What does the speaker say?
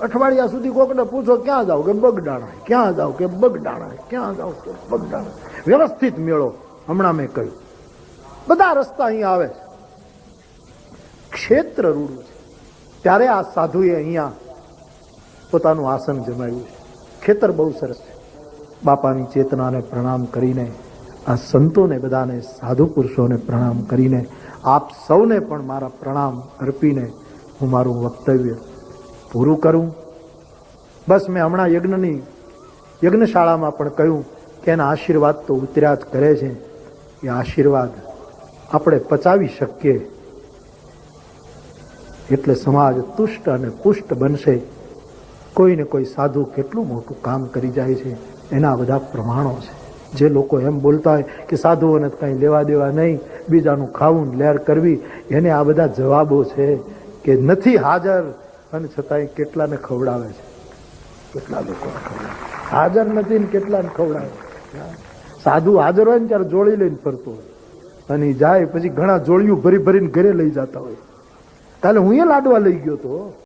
અઠવાડિયા સુધી કોકને પૂછો, ક્યાં જાવ કે બગડાણા ક્યાં જાવ કે બગડાણા ક્યાં જાવ કે બગડાણા વ્યવસ્થિત મેળો, હમણાં મેં કહ્યું. બધા રસ્તા અહીંયા આવે છે. ક્ષેત્ર રૂડું છે. ત્યારે આ સાધુએ અહીંયા પોતાનું આસન જમાવ્યું છે. ખેતર બહુ સરસ છે. બાપાની ચેતનાને પ્રણામ કરીને, આ સંતોને બધાને, સાધુ પુરુષોને પ્રણામ કરીને, આપ સૌને પણ મારા પ્રણામ અર્પીને હું મારું વક્તવ્ય પૂરું કરું? બસ મેં હમણાં યજ્ઞની, યજ્ઞશાળામાં પણ કહ્યું કે એના આશીર્વાદ તો ઉતર્યા જ કરે છે. એ આશીર્વાદ આપણે પચાવી શકીએ. એટલે સમાજ તુષ્ટ અને પુષ્ટ બનશે. કોઈને કોઈ સાધુ કેટલું મોટું કામ કરી જાય છે. એના બધા પ્રમાણો છે. જે લોકો એમ બોલતા હોય કે સાધુઓને કંઈ લેવા દેવા નહીં, બીજાનું ખાવું લેર કરવી, એને આ બધા જવાબો છે કે નથી હાજર. અને છતાંય કેટલાને ખવડાવે છે? કેટલા લોકો હાજર નથી ને કેટલાને ખવડાવે સાધુ હાજર હોય ને ત્યારે જોડી લઈને ફરતો હોય. અને જાય, પછી ઘણા જોડિયું ભરી ભરીને ઘરે લઈ જતા હોય. કાલે હું એ લાડવા લઈ ગયો તો.